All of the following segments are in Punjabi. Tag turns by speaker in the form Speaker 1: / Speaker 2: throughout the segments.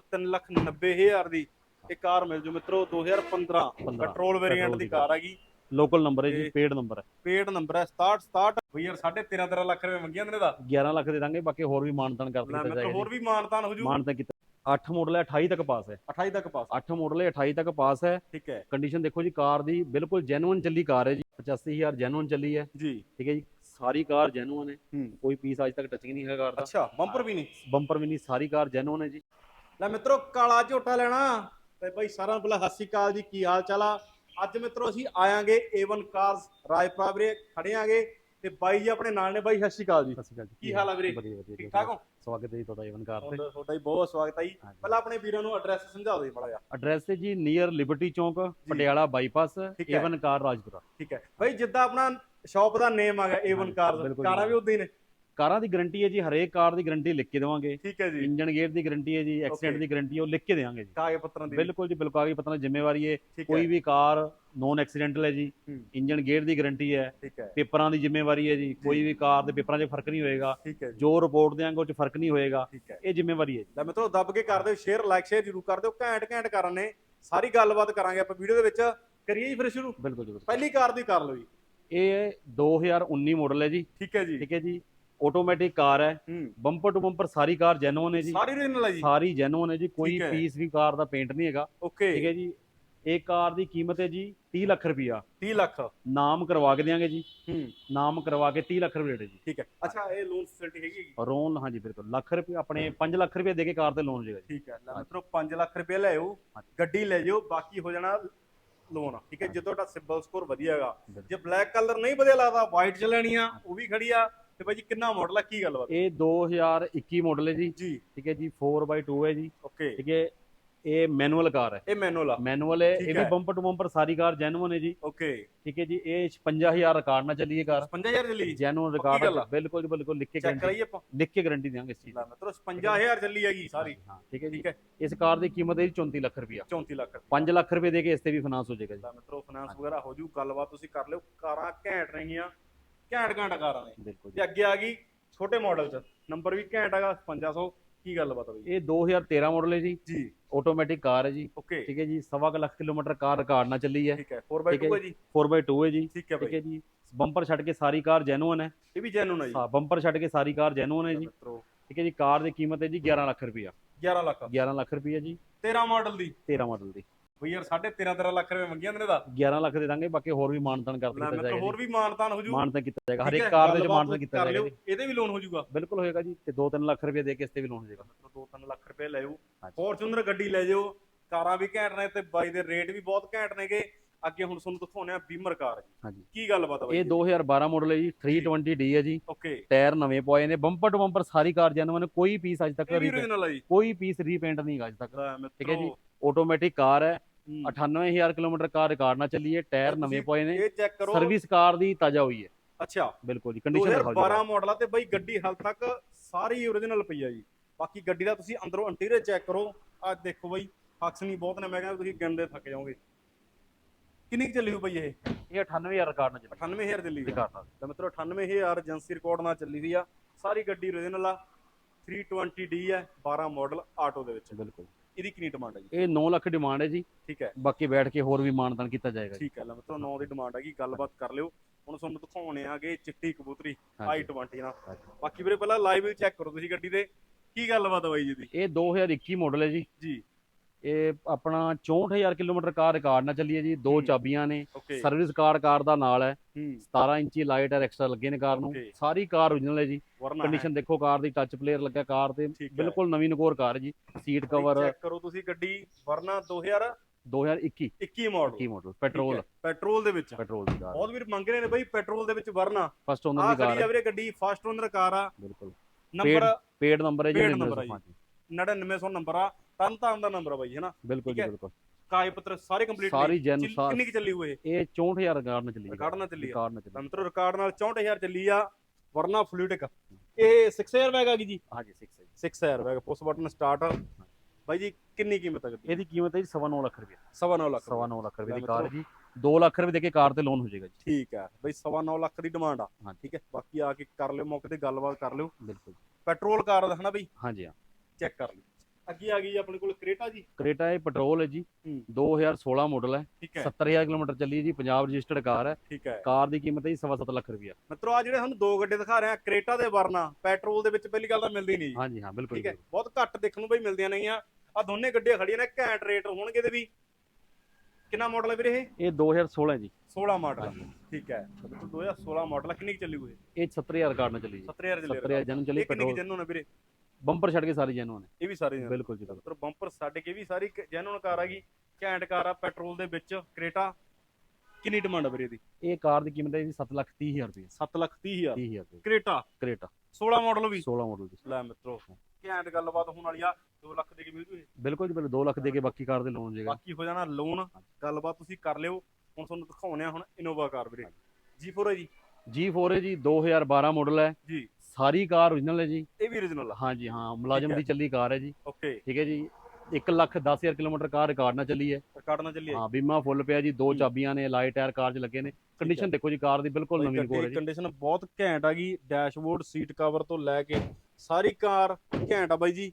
Speaker 1: 390000 ਦੀ ਇਹ ਕਾਰ ਮਿਲ ਜੂ ਮਿੱਤਰੋ 2015
Speaker 2: 15
Speaker 1: ਪੈਟਰੋਲ ਵੇਰੀਐਂਟ ਦੀ ਕਾਰ ਹੈਗੀ।
Speaker 2: ਲੋਕਲ ਨੰਬਰ ਹੈ ਜੀ ਪੇਡ ਨੰਬਰ ਹੈ।
Speaker 1: ਪੇਡ ਨੰਬਰ ਹੈ 67 67 ਬਈ ਯਾਰ 13.5 13 ਲੱਖ ਰੁਪਏ ਮੰਗੀਆਂ ਨੇ ਦਾ
Speaker 2: 11 ਲੱਖ ਦੇ ਦਾਂਗੇ ਬਾਕੀ ਹੋਰ ਵੀ ਮਾਨਤਾਨ ਕਰ ਦਿੱਤਾ ਜਾਏਗਾ
Speaker 1: ਹੋਰ ਵੀ ਮਾਨਤਾਨ ਹੋ ਜੂ।
Speaker 2: ਮਾਨਤਾਨ ਕੀਤਾ। 8 ਮਾਡਲ ਹੈ 28 ਤੱਕ ਪਾਸ ਹੈ।
Speaker 1: 28 ਤੱਕ ਪਾਸ
Speaker 2: 8 ਮਾਡਲ ਹੈ 28 ਤੱਕ ਪਾਸ ਹੈ।
Speaker 1: ਠੀਕ ਹੈ।
Speaker 2: ਕੰਡੀਸ਼ਨ ਦੇਖੋ ਜੀ ਕਾਰ ਦੀ ਬਿਲਕੁਲ ਜੈਨੂਇਨ ਚੱਲੀ ਕਾਰ ਹੈ ਜੀ। 85000 ਜੈਨੂਇਨ ਚੱਲੀ ਹੈ।
Speaker 1: ਜੀ।
Speaker 2: ਠੀਕ ਹੈ ਜੀ ਸਾਰੀ ਕਾਰ ਜੈਨੂਇਨ ਹੈ।
Speaker 1: ਹੂੰ।
Speaker 2: ਕੋਈ ਪੀਸ ਅੱਜ ਤੱਕ ਟੱਚਿੰਗ ਨਹੀਂ ਹੈ ਕਾਰ ਦਾ।
Speaker 1: ਅੱਛਾ ਬੰਪਰ ਵੀ ਨਹੀਂ।
Speaker 2: ਬੰਪਰ ਵੀ ਨਹੀਂ ਸਾਰੀ ਕਾਰ ਜੈਨੂਇਨ ਹੈ ਜੀ।
Speaker 1: ਲੈ ਮਿੱਤਰੋ ਕਾਲਾ ਝੋਟਾ ਲੈਣਾ। ਤੇ ਬਾਈ ਸਾਰਿਆਂ ਨੂੰ ਪਹਿਲਾਂ ਸਤਿ ਸ਼੍ਰੀ ਅਕਾਲ ਜੀ ਕੀ ਹਾਲ ਚਾਲ ਆ? ਅੱਜ ਮਿੱਤਰੋ ਅਸੀਂ ਆਇਆਂਗੇ A1 ਕਾਰਸ ਰਾਜਪੁਰਾ ਵੀਰੇ ਖੜੇ ਆਂਗੇ। ਤੇ ਬਾਈ ਜੀ ਆਪਣੇ ਨਾਲ ਨੇ। ਬਾਈ ਸਤਿ ਸ਼੍ਰੀ ਅਕਾਲ ਜੀ।
Speaker 2: ਸਤਿ ਸ਼੍ਰੀ ਅਕਾਲ ਜੀ।
Speaker 1: ਕੀ ਹਾਲ ਆ ਵੀਰੇ?
Speaker 2: ਵਧੀਆ ਵਧੀਆ
Speaker 1: ਠੀਕ ਠਾਕ ਹੋ?
Speaker 2: ਸਵਾਗਤ ਹੈ ਜੀ ਤੁਹਾਡਾ ਈਵਨ ਕਾਰ ਤੇ।
Speaker 1: ਤੁਹਾਡਾ ਹੀ ਬਹੁਤ ਸਵਾਗਤ ਹੈ ਜੀ। ਪਹਿਲਾਂ ਆਪਣੇ ਵੀਰਾਂ ਨੂੰ ਐਡਰੈਸ ਸਮਝਾ ਦਿਓ ਜੀ ਮਾੜਾ ਜਿਹਾ।
Speaker 2: ਐਡਰੈਸ ਹੈ ਜੀ ਨੀਅਰ ਲਿਬਰਟੀ ਚੌਂਕ Patiala bypass. Avon car Rajpura.
Speaker 1: ਠੀਕ ਹੈ। ਬਾਈ ਜਿੱਦਾਂ ਆਪਣਾ ਸ਼ਾਪ ਦਾ ਨੇਮ ਆ ਗਿਆ A1
Speaker 2: ਹਾਂਜੀ,
Speaker 1: ਕਾਰਸ
Speaker 2: ਬਿਲਕੁਲ
Speaker 1: ਕਾਰਾਂ
Speaker 2: ਜੀ।
Speaker 1: ਵੀ ਉਦਾਂ ਹੀ ਨੇ।
Speaker 2: ਕਾਰਾਂ ਦੀ ਗਾਰੰਟੀ ਹੈ ਜੀ ਹਰੇਕ ਕਾਰ ਦੀ ਗਾਰੰਟੀ ਲਿਖ ਕੇ ਦੇਵਾਂਗੇ।
Speaker 1: ਠੀਕ ਹੈ ਜੀ।
Speaker 2: ਇੰਜਨ ਗੇਅਰ ਦੀ ਗਾਰੰਟੀ ਹੈ ਜੀ ਐਕਸੀਡੈਂਟ. ਦੀ ਗਾਰੰਟੀ ਉਹ ਲਿਖ ਕੇ ਦੇਵਾਂਗੇ ਜੀ।
Speaker 1: ਕਾਗਜ਼ ਪੱਤਰਾਂ ਦੀ।
Speaker 2: ਬਿਲਕੁਲ ਜੀ ਬਿਲਕੁਲ ਆਗੀ ਪਤਾ ਜ਼ਿੰਮੇਵਾਰੀ ਹੈ। ਕੋਈ ਵੀ ਕਾਰ ਨੋਨ ਐਕਸੀਡੈਂਟਲ ਹੈ ਜੀ ਇੰਜਨ ਗੇਅਰ ਦੀ ਗਾਰੰਟੀ ਹੈ ਪੇਪਰਾਂ ਦੀ ਜ਼ਿੰਮੇਵਾਰੀ ਹੈ ਜੀ ਕੋਈ ਵੀ ਕਾਰ ਦੇ ਪੇਪਰਾਂ 'ਚ ਫ਼ਰਕ ਨਹੀਂ ਹੋਏਗਾ।
Speaker 1: ਜੀ।
Speaker 2: ਰਿਪੋਰਟ ਦੇਾਂਗੇ ਉਹ 'ਚ ਫ਼ਰਕ ਨਹੀਂ ਹੋਏਗਾ। ਇਹ ਜ਼ਿੰਮੇਵਾਰੀ ਹੈ ਜੀ।
Speaker 1: ਲੈ ਮਿੱਤਰੋ ਦੱਬ ਕੇ ਕਰ ਦਿਓ ਸ਼ੇਅਰ ਲਾਈਕ ਸ਼ੇਅਰ ਜ਼ਰੂਰ ਕਰ ਦਿਓ। ਘੈਂਟ ਘੈਂਟ ਕਰਨ ਨੇ। ਸਾਰੀ ਗੱਲਬਾਤ ਕਰਾਂਗੇ ਆਪਾਂ ਵੀਡੀਓ ਦੇ ਵਿੱਚ। ਕਰੀਏ ਜੀ ਫਿਰ ਸ਼ੁਰੂ।
Speaker 2: ਬਿਲਕੁਲ ਜੀ
Speaker 1: ਪਹਿਲੀ ਕਾਰ ਦੀ ਕਰ ਲਓ ਜੀ।
Speaker 2: ਇਹ 2019 ਮਾਡਲ ਹੈ ਜੀ।
Speaker 1: ਠੀਕ ਹੈ ਜੀ।
Speaker 2: ਠੀਕ ਹੈ ਜੀ। ਆਟੋਮੈਟਿਕ ਕਾਰ ਹੈ।
Speaker 1: ਹੂੰ।
Speaker 2: ਬੰਪਰ ਟੂ ਬੰਪਰ ਸਾਰੀ ਕਾਰ ਜੈਨੂਇਨ ਹੈ ਜੀ।
Speaker 1: ਸਾਰੀ ਰੀਜਨਲ ਹੈ ਜੀ।
Speaker 2: ਸਾਰੀ ਜੈਨੂਇਨ ਹੈ ਜੀ। ਕੋਈ
Speaker 1: ਠੀਕ ਹੈ।
Speaker 2: ਪੀਸ ਵੀ ਕਾਰ ਦਾ ਪੇਂਟ ਨਹੀਂ ਹੈਗਾ।
Speaker 1: ਓਕੇ।
Speaker 2: ਠੀਕ ਹੈ ਜੀ। ਇਹ ਕਾਰ ਦੀ ਕੀਮਤ ਹੈ ਜੀ 30 ਲੱਖ ਰੁਪਿਆ
Speaker 1: 30 ਲੱਖ।
Speaker 2: ਨਾਮ ਕਰਵਾ ਕੇ ਦਿਆਂਗੇ ਜੀ।
Speaker 1: ਹੂੰ।
Speaker 2: ਨਾਮ ਕਰਵਾ ਕੇ 30 ਲੱਖ ਰੁਪਏ ਰੇਟ ਹੈ ਜੀ।
Speaker 1: ਠੀਕ ਹੈ। ਅੱਛਾ ਇਹ ਲੋਨ ਫੈਸਿਲਿਟੀ ਹੈਗੀ ਜੀ?
Speaker 2: ਲੋਨ ਹਾਂਜੀ ਬਿਲਕੁਲ। ਲੱਖ ਰੁਪਏ ਆਪਣੇ 5 ਲੱਖ ਰੁਪਏ ਦੇ ਕੇ ਕਾਰ ਤੇ ਲੋਨ ਹੋ ਜਾਏਗਾ ਜੀ।
Speaker 1: ਠੀਕ ਹੈ। ਲੈ ਮਿੱਤਰੋ 5 ਲੱਖ ਰੁਪਏ ਲੈ ਆਓ
Speaker 2: ਹਾਂਜੀ।
Speaker 1: ਗੱਡੀ ਲੈ ਜਾਓ ਬਾਕੀ ਹੋ ਜਾਣਾ ਲੋਨ ਠੀਕ ਹੈ। ਜੇ ਤੁਹਾਡਾ ਸਿਬਲ ਸਕੋਰ ਵਧੀਆ ਹੈਗਾ।
Speaker 2: ਬਿਲਕੁਲ।
Speaker 1: ਜੇ ਬਲੈਕ ਕਲਰ ਨਹੀਂ ਵਧੀਆ ਲੱਗਦਾ ਵਾਈਟ ਚ ਲੈਣੀ ਆ ਉਹ ਵੀ ਖੜੀ ਆ। ਤੇ ਬਾਈ ਜੀ ਕਿੰਨਾ ਮਾਡਲ ਆ? ਕੀ ਗੱਲਬਾਤ?
Speaker 2: ਇਹ 2021 ਮਾਡਲ ਹੈ ਜੀ।
Speaker 1: ਜੀ।
Speaker 2: ਠੀਕ ਹੈ ਜੀ 4x2 ਹੈ ਜੀ।
Speaker 1: ਓਕੇ
Speaker 2: ਠੀਕ ਹੈ ਇਹ ਮੈਨੂਅਲ ਕਾਰ ਹੈ।
Speaker 1: ਇਹ ਮੈਨੂਅਲ ਆ।
Speaker 2: ਮੈਨੂਅਲ ਹੈ ਇਹ ਵੀ। ਬੰਪਰ ਟੂ ਬੰਪਰ ਸਾਰੀ ਕਾਰ ਜੈਨੂਇਨ ਹੈ ਜੀ।
Speaker 1: ਓਕੇ
Speaker 2: ਠੀਕ ਹੈ ਜੀ ਇਹ 55000 ਰਿਕਾਰਡ ਨਾਲ ਚੱਲੀ ਹੈ ਕਾਰ
Speaker 1: 5000 ਚੱਲੀ ਆ।
Speaker 2: ਰਿਕਾਰਡ ਬਿਲਕੁਲ ਜੀ ਬਿਲਕੁਲ ਲਿਖ ਕੇ
Speaker 1: ਚੈੱਕ
Speaker 2: ਗਾਰੰਟੀ
Speaker 1: ਕਰਾਈਏ ਆਪਾਂ।
Speaker 2: ਲਿਖ ਕੇ ਗਾਰੰਟੀ ਦੇਵਾਂਗੇ ਇਸ ਚੀਜ਼
Speaker 1: ਲੈ ਮਿੱਤਰੋ 55000 ਚੱਲੀ ਹੈਗੀ ਸਾਰੀ।
Speaker 2: ਦੀ ਹਾਂ ਠੀਕ ਹੈ ਜੀ।
Speaker 1: ਠੀਕ ਹੈ।
Speaker 2: ਇਸ ਕਾਰ ਦੀ ਕੀਮਤ ਹੈ ਜੀ 34 ਲੱਖ ਰੁਪਇਆ।
Speaker 1: 34 ਲੱਖ
Speaker 2: 5 ਲੱਖ ਰੁਪਏ ਦੇ ਕੇ ਇਸ ਤੇ ਵੀ ਫਾਈਨਾਂਸ ਹੋ ਜਾਏਗਾ ਜੀ।
Speaker 1: ਮਿੱਤਰੋ ਫਾਈਨਾਂਸ ਵਗੈਰਾ ਹੋ ਜੂ ਗੱਲਬਾਤ ਤੁਸੀਂ ਕਰ ਲਿਓ। ਕਾਰਾਂ ਘੈਂਟ ਰਹੀਆਂ। ਘੈਂਟ ਘੈਂਟ ਕਾਰਾਂ ਨੇ
Speaker 2: ਬਿਲਕੁਲ
Speaker 1: ਤੇ ਅੱਗੇ ਆ ਗਈ ਛੋਟੇ ਮਾਡਲ ਚ। ਨੰਬਰ ਵੀ ਘੈਂਟ ਹੈਗਾ 5500 ਕੀ ਗੱਲਬਾਤ ਬਈ?
Speaker 2: ਇਹ 2013 ਮਾਡਲ ਹੈ ਜੀ।
Speaker 1: ਜੀ।
Speaker 2: ਆਟੋਮੈਟਿਕ ਕਾਰ ਹੈ ਜੀ।
Speaker 1: ਓਕੇ
Speaker 2: ਠੀਕ ਹੈ ਜੀ ਸਵਾ ਕੁ ਲੱਖ ਕਿਲੋਮੀਟਰ ਕਾਰ ਰਿਕਾਰਡ ਨਾਲ ਚੱਲੀ ਹੈ।
Speaker 1: ਠੀਕ ਹੈ। 4x2
Speaker 2: ਠੀਕ ਹੈ
Speaker 1: ਹੈ ਜੀ।
Speaker 2: 4x2 ਹੈ ਜੀ।
Speaker 1: ਠੀਕ ਹੈ
Speaker 2: ਠੀਕ ਹੈ
Speaker 1: ਬਈ।
Speaker 2: ਜੀ। ਬੰਪਰ ਛੱਡ ਕੇ ਸਾਰੀ ਕਾਰ ਜੈਨੂਇਨ ਹੈ।
Speaker 1: ਇਹ ਵੀ ਜੈਨੂਨ ਹੈ ਜੀ।
Speaker 2: ਹਾਂ ਬੰਪਰ ਛੱਡ ਕੇ ਸਾਰੀ ਕਾਰ ਜੈਨੂਇਨ ਹੈ ਜੀ।
Speaker 1: ਮਿੱਤਰੋ।
Speaker 2: ਠੀਕ ਹੈ ਜੀ ਕਾਰ ਦੀ ਕੀਮਤ ਹੈ ਜੀ 11 ਲੱਖ ਰੁਪਇਆ।
Speaker 1: 11 ਲੱਖ।
Speaker 2: 11 ਲੱਖ ਰੁਪਇਆ ਜੀ।
Speaker 1: 13 ਮਾਡਲ ਦੀ।
Speaker 2: 13 ਮਾਡਲ ਦੀ।
Speaker 1: ਬਈ ਯਾਰ 13.5 13 ਲੱਖ ਰੁਪਏ ਮੰਗੀਆਂ ਨੇ ਦਾ
Speaker 2: 11 ਲੱਖ ਦੇ ਦਾਂਗੇ ਬਾਕੀ ਹੋਰ ਵੀ ਮਾਨਤਾਨ ਕਰ ਦਿੱਤਾ ਜਾਏਗਾ
Speaker 1: ਹੋਰ ਵੀ ਮਾਨਤਾਨ ਹੋ
Speaker 2: ਜੀ। ਮਾਨਤਾਨ ਕੀਤਾ ਜਾਏਗਾ।
Speaker 1: ਠੀਕ
Speaker 2: ਹਰੇਕ
Speaker 1: ਹੈ,
Speaker 2: ਕਾਰ ਦੇ ਵਿੱਚ ਮਾਨਤਾਨ ਕੀਤਾ ਜਾਏਗਾ
Speaker 1: ਇਹਦੇ ਵੀ ਲੋਨ ਹੋ ਜੂਗਾ।
Speaker 2: ਬਿਲਕੁਲ ਹੋਏਗਾ ਜੀ ਤੇ 2-3 ਲੱਖ ਰੁਪਏ ਦੇ ਕੇ ਇਸ ਤੇ ਵੀ ਲੋਨ ਹੋ ਜਾਏਗਾ
Speaker 1: ਮਿੱਤਰੋ 2-3 ਲੱਖ ਰੁਪਏ ਲੈ ਜਾਓ। ਫੋਰਚੂਨਰ ਗੱਡੀ ਲੈ ਜਾਓ ਕਾਰਾਂ ਵੀ ਘੈਂਟ ਨੇ ਤੇ ਬਾਈ ਦੇ ਰੇਟ ਵੀ ਬਹੁਤ ਘੈਂਟ ਨੇਗੇ। ਅੱਗੇ ਹੁਣ ਤੁਹਾਨੂੰ ਦਿਖਾਉਣੇ ਆ ਬੀਮਰ ਕਾਰ ਜੀ। ਕੀ ਗੱਲਬਾਤ ਬਾਈ
Speaker 2: ਇਹ 2012 ਮਾਡਲ ਹੈ ਜੀ 320D ਹੈ ਜੀ।
Speaker 1: ਓਕੇ।
Speaker 2: ਟਾਇਰ ਨਵੇਂ ਪਵਾਏ ਨੇ ਬੰਪਰ ਟੂ ਬੰਪਰ ਸਾਰੀ ਕਾਰ ਜੈਨੂਇਨ ਕੋਈ ਪੀਸ ਅੱਜ ਤੱਕ ਕੋਈ ਪੀਸ ਰੀਪੇਂਟ ਨਹੀਂ ਹੈਗਾ ਅੱਜ ਤੱਕ। ਠੀਕ ਹੈ ਜੀ ਆਟੋਮੈਟਿਕ ਕਾਰ ਹੂੰ। 98000 ਕਿਲੋਮੀਟਰ ਕਾਰ ਰਿਕਾਰਡ ਨਾਲ ਚੱਲੀ ਹੈ ਟਾਇਰ ਨਵੇਂ ਪਵਾਏ ਨੇ।
Speaker 1: ਇਹ ਚੈੱਕ ਕਰੋ।
Speaker 2: ਸਰਵਿਸ ਕਾਰ ਦੀ ਤਾਜ਼ਾ ਹੋਈ ਹੈ।
Speaker 1: ਅੱਛਾ।
Speaker 2: ਬਿਲਕੁਲ ਜੀ ਕੰਡੀਸ਼ਨ ਦਿਖਾਓ
Speaker 1: 2012
Speaker 2: ਜੀ
Speaker 1: ਮਾਡਲ ਆ ਤੇ ਬਾਈ ਗੱਡੀ ਹਾਲ ਤੱਕ ਸਾਰੀ origignal ਪਈ ਆ ਜੀ। ਬਾਕੀ ਗੱਡੀ ਦਾ ਤੁਸੀਂ ਅੰਦਰੋਂ ਇੰਟੀਰੀਅਰ ਚੈੱਕ ਕਰੋ। ਆ ਦੇਖੋ ਬਾਈ ਫਕਸ ਨਹੀਂ ਬਹੁਤ ਨੇ ਮੈਂ ਕਹਿੰਦਾ ਤੁਸੀਂ ਗਿਣਦੇ ਥੱਕ ਜਾਓਗੇ। ਕਿੰਨੀ ਕੁ ਚੱਲੀ ਹੋ ਬਈ ਇਹ?
Speaker 2: ਇਹ 98000 ਰਿਕਾਰਡ ਨਾਲ ਚੱਲੀ।
Speaker 1: 98000 ਚੱਲੀ ਹੋਈ। ਆ।
Speaker 2: ਰਿਕਾਰਡ ਨਾਲ।
Speaker 1: ਤਾਂ ਮਿੱਤਰੋ 98000 ਏਜੰਸੀ ਰਿਕਾਰਡ ਨਾਲ ਚੱਲੀ ਹੋਈ ਆ। ਸਾਰੀ ਗੱਡੀ origignal ਆ। 320D ਹੈ 12 ਮਾਡਲ ਆਟੋ ਦੇ ਵਿੱਚ।
Speaker 2: ਬਿਲਕੁਲ।
Speaker 1: ਇਹਦੀ ਕਿੰਨੀ ਡਿਮਾਂਡ ਹੈ ਜੀ?
Speaker 2: ਇਹ 9 ਲੱਖ ਡਿਮਾਂਡ ਹੈ ਜੀ।
Speaker 1: ਠੀਕ ਹੈ।
Speaker 2: ਬਾਕੀ ਬੈਠ ਕੇ ਹੋਰ ਵੀ ਮਾਨਤਾਨ ਕੀਤਾ ਜਾਏਗਾ ਜੀ।
Speaker 1: ਠੀਕ ਹੈ ਲੈ ਮਿੱਤਰੋ 9 ਦੀ ਡਿਮਾਂਡ ਹੈਗੀ ਗੱਲਬਾਤ ਕਰ ਲਿਓ। ਹੁਣ ਤੁਹਾਨੂੰ ਦਿਖਾਉਣੇ ਆਗੇ ਚਿੱਟੀ ਕਬੂਤਰੀ
Speaker 2: ਹਾਂਜੀ।
Speaker 1: i20 ਨਾਲ। ਬਾਕੀ ਵੀਰੇ ਪਹਿਲਾਂ ਲਾਈਵ ਚੈੱਕ ਕਰੋ ਤੁਸੀਂ ਗੱਡੀ ਦੇ। ਕੀ ਗੱਲਬਾਤ ਆ ਬਾਈ ਜੀ ਦੀ
Speaker 2: ਇਹ 2021 ਮਾਡਲ ਹੈ ਜੀ।
Speaker 1: ਜੀ।
Speaker 2: ਇਹ ਆਪਣਾ 64000 ਕਿਲੋਮੀਟਰ ਕਾਰ ਰਿਕਾਰਡ ਨਾਲ ਚੱਲੀ ਹੈ ਜੀ ਦੋ। ਚਾਬੀਆਂ ਨੇ ਸਰਵਿਸ ਕਾਰ ਕਾਰ ਦਾ ਨਾਲ ਹੈ।
Speaker 1: ਹੂੰ।
Speaker 2: 17 ਇੰਚੀ ਲਾਈਟ ਹੈ ਐਕਸਟਰਾ ਲੱਗੇ ਨੇ ਕਾਰ ਨੂੰ।
Speaker 1: Okay.
Speaker 2: ਸਾਰੀ ਕਾਰ origignal ਹੈ ਜੀ।
Speaker 1: ਵਰਨਾ
Speaker 2: ਕੰਡੀਸ਼ਨ ਦੇਖੋ ਕਾਰ ਦੀ ਟੱਚ ਪਲੇਅਰ ਲੱਗਾ ਕਾਰ ਤੇ।
Speaker 1: ਠੀਕ ਹੈ।
Speaker 2: ਬਿਲਕੁਲ ਨਵੀਂ ਨਕੋਰ ਕਾਰ ਹੈ ਜੀ। ਸੀਟ ਕਵਰ
Speaker 1: ਚੈੱਕ ਕਰੋ ਤੁਸੀਂ ਗੱਡੀ ਵਰਨਾ 2021
Speaker 2: 2021
Speaker 1: ਮਾਡਲ
Speaker 2: ਕੀ ਮਾਡਲ ਪੈਟਰੋਲ
Speaker 1: ਪੈਟਰੋਲ ਦੇ ਵਿੱਚ।
Speaker 2: ਪੈਟਰੋਲ ਦੀ ਕਾਰ
Speaker 1: ਬਹੁਤ ਵੀਰ ਮੰਗ ਰਹੇ ਨੇ ਬਈ ਪੈਟਰੋਲ ਦੇ ਵਿੱਚ ਵਰਨਾ।
Speaker 2: ਫਸਟ ਓਨਰ ਦੀ ਕਾਰ
Speaker 1: ਖੜੀ ਆ
Speaker 2: ਹੈ।
Speaker 1: ਵੀਰੇ ਗੱਡੀ ਫਸਟ ਓਨਰ ਕਾਰ ਆ।
Speaker 2: ਬਿਲਕੁਲ।
Speaker 1: ਨੰਬਰ
Speaker 2: ਪੇਡ ਨੰਬਰ ਹੈ ਜੀ
Speaker 1: Paid
Speaker 2: 99
Speaker 1: number ਹੈ ਜੀ।
Speaker 2: ਹਾਂਜੀ,
Speaker 1: 9900 ਨੰਬਰ ਆ। ਤਨ ਤਾਨ ਦਾ ਨੰਬਰ ਆ ਬਾਈ ਹੈਨਾ?
Speaker 2: ਬਿਲਕੁਲ ਜੀ। ਬਿਲਕੁਲ।
Speaker 1: ਕਾਗਜ਼ ਪੱਤਰ ਸਾਰੇ ਕੰਪਲੀਟ
Speaker 2: ਸਾਰੀ ਜੈਨ ਸਾਰ
Speaker 1: ਕਿੰਨੀ ਕਿ ਚੱਲੀ ਹੋਏ
Speaker 2: ਇਹ 64000 ਰਿਕਾਰਡ ਨਾਲ ਚੱਲੀ
Speaker 1: ਰਿਕਾਰਡ ਨਾਲ ਚੱਲੀ ਆ।
Speaker 2: ਰਿਕਾਰਡ ਨਾਲ ਚੱਲੀ
Speaker 1: ਤੰਤਰ ਰਿਕਾਰਡ ਨਾਲ 64000 ਚੱਲੀ ਆ। ਵਰਨਾ ਫਲੂਇਡਿਕ ਇਹ 6000 ਬੈਗ ਆ ਗਈ ਜੀ?
Speaker 2: ਹਾਂਜੀ 6 ਹੈ ਜੀ
Speaker 1: 6000 bag. Push button start bye ਜੀ ਕਿੰਨੀ ਕੀਮਤ ਆ
Speaker 2: ਇਹਦੀ ਕੀਮਤ ਹੈ ਜੀ 9.5 ਲੱਖ ਰੁਪਏ।
Speaker 1: ਸਵਾ ਨੌ ਲੱਖ
Speaker 2: ਸਵਾ ਨੌ ਲੱਖ ਰੁਪਏ ਦੀ ਕਾਰ ਜੀ। 2 ਲੱਖ ਰੁਪਏ ਦੇ ਕੇ ਕਾਰ ਤੇ ਲੋਨ ਹੋ ਜਾਏਗਾ ਜੀ।
Speaker 1: ਠੀਕ ਹੈ ਬਈ ਸਵਾ ਨੌ ਲੱਖ ਦੀ ਡਿਮਾਂਡ ਆ। ਠੀਕ ਹੈ? ਬਾਕੀ ਆ ਕੇ ਕਰ ਲਿਓ ਮੌਕੇ ਤੇ ਗੱਲਬਾਤ ਕਰ ਲਿਓ।
Speaker 2: ਬਿਲਕੁਲ
Speaker 1: ਪੈਟਰੋਲ ਕਾਰ ਦਾ ਹਨਾ ਬਈ?
Speaker 2: ਹਾਂਜੀ ਹਾਂ।
Speaker 1: ਚੈੱਕ ਕਰ ਲਿਓ। ਅੱਗੇ ਆ ਗਈ ਜੀ ਆਪਣੇ ਕੋਲ ਕ੍ਰੇਟਾ ਜੀ?
Speaker 2: ਕ੍ਰੇਟਾ ਇਹ ਪੈਟਰੋਲ ਹੈ ਜੀ।
Speaker 1: ਹੂੰ।
Speaker 2: 2016 ਮਾਡਲ ਹੈ।
Speaker 1: ਠੀਕ ਹੈ।
Speaker 2: 70000 ਕਿਲੋਮੀਟਰ ਚੱਲੀ ਹੈ ਜੀ ਪੰਜਾਬ ਰਜਿਸਟਰਡ ਕਾਰ ਹੈ।
Speaker 1: ਠੀਕ ਹੈ।
Speaker 2: ਕਾਰ ਦੀ ਕੀਮਤ ਹੈ ਜੀ ਸਵਾ ਸੱਤ ਲੱਖ ਰੁਪਇਆ।
Speaker 1: ਮਿੱਤਰੋ ਆ ਜਿਹੜੇ ਤੁਹਾਨੂੰ ਦੋ ਗੱਡੇ ਦਿਖਾ ਰਹੇ ਆ ਕ੍ਰੇਟਾ ਦੇ ਵਰਨਾ ਪੈਟਰੋਲ ਦੇ ਵਿੱਚ ਪਹਿਲੀ ਗੱਲ ਤਾਂ ਮਿਲਦੀ ਨਹੀਂ। ਜੀ
Speaker 2: ਹਾਂਜੀ ਹਾਂ ਬਿਲਕੁਲ
Speaker 1: ਠੀਕ ਹੈ। ਬਹੁਤ ਘੱਟ ਦੇਖਣ ਨੂੰ ਬਈ ਮਿਲਦੀਆਂ ਨਹੀਂ ਆ ਆ ਦੋਨੇ ਗੱਡੀਆਂ ਖੜੀਆਂ ਨੇ ਘੈਂਟ ਰੇਟ ਹੋਣਗੇ ਤੇ ਵੀ। ਕਿੰਨਾ ਮਾਡਲ ਹੈ ਵੀਰੇ ਇਹ?
Speaker 2: ਇਹ 2016 ਹੈ ਜੀ।
Speaker 1: 16 ਮਾਡਲ। ਠੀਕ ਹੈ। ਮਿੱਤਰੋ 2016 ਮਾਡਲ ਕਿੰਨੀ ਕੁ ਚੱਲੀ ਹੋਈ
Speaker 2: ਇਹ 70000 ਕਾਰ ਨਾਲ ਚੱਲੀ ਜੀ
Speaker 1: 70000 ਚੱਲੇ
Speaker 2: 70000 ਜਨ ਚੱਲੀ
Speaker 1: ਇਹ ਕਿੰਨੀ ਕੁ
Speaker 2: ਪੈਟਰੋਲ।
Speaker 1: ਜੈਨੂਨ ਹੈ ਵੀਰੇ?
Speaker 2: ਬੰਪਰ ਛੱਡ ਕੇ ਸਾਰੀ ਜੈਨੂਨ ਹੈ
Speaker 1: ਇਹ ਵੀ ਸਾਰੇ ਨੇ
Speaker 2: ਬਿਲਕੁਲ ਜੀ ਬਿਲਕੁਲ।
Speaker 1: ਬੰਪਰ ਛੱਡ ਕੇ ਵੀ ਸਾਰੀ ਜੈਨੂਨ ਕਾਰ ਆ ਗਈ। ਘੈਂਟ ਕਾਰ ਆ ਪੈਟਰੋਲ ਦੇ ਵਿੱਚ ਕ੍ਰੇਟਾ। ਕਿੰਨੀ ਡਿਮਾਂਡ ਆ ਵੀਰੇ ਦੀ
Speaker 2: ਇਹ ਕਾਰ ਦੀ ਕੀਮਤ ਹੈ ਜੀ 7 ਲੱਖ 30000 ਰੁਪਏ।
Speaker 1: 7 ਲੱਖ 30 ਹਜ਼ਾਰ?
Speaker 2: 30000 ਰੁਪਏ।
Speaker 1: ਕ੍ਰੇਟਾ?
Speaker 2: ਕ੍ਰੇਟਾ।
Speaker 1: 16 ਮਾਡਲ ਵੀ?
Speaker 2: 16 ਮਾਡਲ ਦੀ।
Speaker 1: ਲੈ ਮਿੱਤਰੋ ਘੈਂਟ ਗੱਲਬਾਤ ਹੋਣ ਵਾਲੀ ਆ। 2 ਲੱਖ ਦੇ ਕੇ ਮਿਲ ਜੂ ਇਹ?
Speaker 2: ਬਿਲਕੁਲ ਜੀ ਬਿਲਕੁਲ। 2 ਲੱਖ ਦੇ ਕੇ ਬਾਕੀ ਕਾਰ ਦੇ ਲੋਨ ਹੋ ਜਾਏਗਾ
Speaker 1: ਬਾਕੀ ਹੋ ਜਾਣਾ ਲੋਨ ਗੱਲਬਾਤ ਤੁਸੀਂ ਕਰ ਲਿਓ। ਹੁਣ ਤੁਹਾਨੂੰ ਦਿਖਾਉਣੇ ਆ ਹੁਣ ਇਨੋਵਾ ਕਾਰ ਵੀਰੇ। G4 ਹੈ ਜੀ।
Speaker 2: G4 ਹੈ ਜੀ 2012 ਮਾਡਲ ਹੈ।
Speaker 1: ਜੀ।
Speaker 2: ਸਾਰੀ ਕਾਰ origignal ਹੈ ਜੀ।
Speaker 1: ਇਹ ਵੀ origignal ਆ?
Speaker 2: ਹਾਂਜੀ ਹਾਂ ਮੁਲਾਜ਼ਮ
Speaker 1: ਹੈ।
Speaker 2: ਦੀ ਚੱਲੀ ਕਾਰ ਹੈ ਜੀ।
Speaker 1: ਓਕੇ।
Speaker 2: ਠੀਕ ਹੈ ਜੀ 1 ਲੱਖ 10000 ਕਿਲੋਮੀਟਰ ਕਾਰ ਰਿਕਾਰਡ ਨਾਲ ਚੱਲੀ ਹੈ।
Speaker 1: ਰਿਕਾਰਡ ਨਾਲ ਚੱਲੀ
Speaker 2: ਹਾਂ? ਬੀਮਾ ਫੁੱਲ ਪਿਆ ਜੀ ਦੋ
Speaker 1: ਹੂੰ।
Speaker 2: ਚਾਬੀਆਂ ਨੇ ਲਾਈਟ ਟਾਇਰ ਕਾਰ 'ਚ ਲੱਗੇ ਨੇ। ਕੰਡੀਸ਼ਨ ਦੇਖੋ ਜੀ ਕਾਰ ਦੀ ਬਿਲਕੁਲ ਨਵੀਂ ਕੋਰ ਹੈ ਜੀ।
Speaker 1: ਕੰਡੀਸ਼ਨ ਬਹੁਤ ਘੈਂਟ ਆ ਗਈ ਡੈਸ਼ਬੋਰਡ ਸੀਟ ਕਵਰ ਤੋਂ ਲੈ ਕੇ ਸਾਰੀ ਕਾਰ ਘੈਂਟ ਆ ਬਾਈ ਜੀ।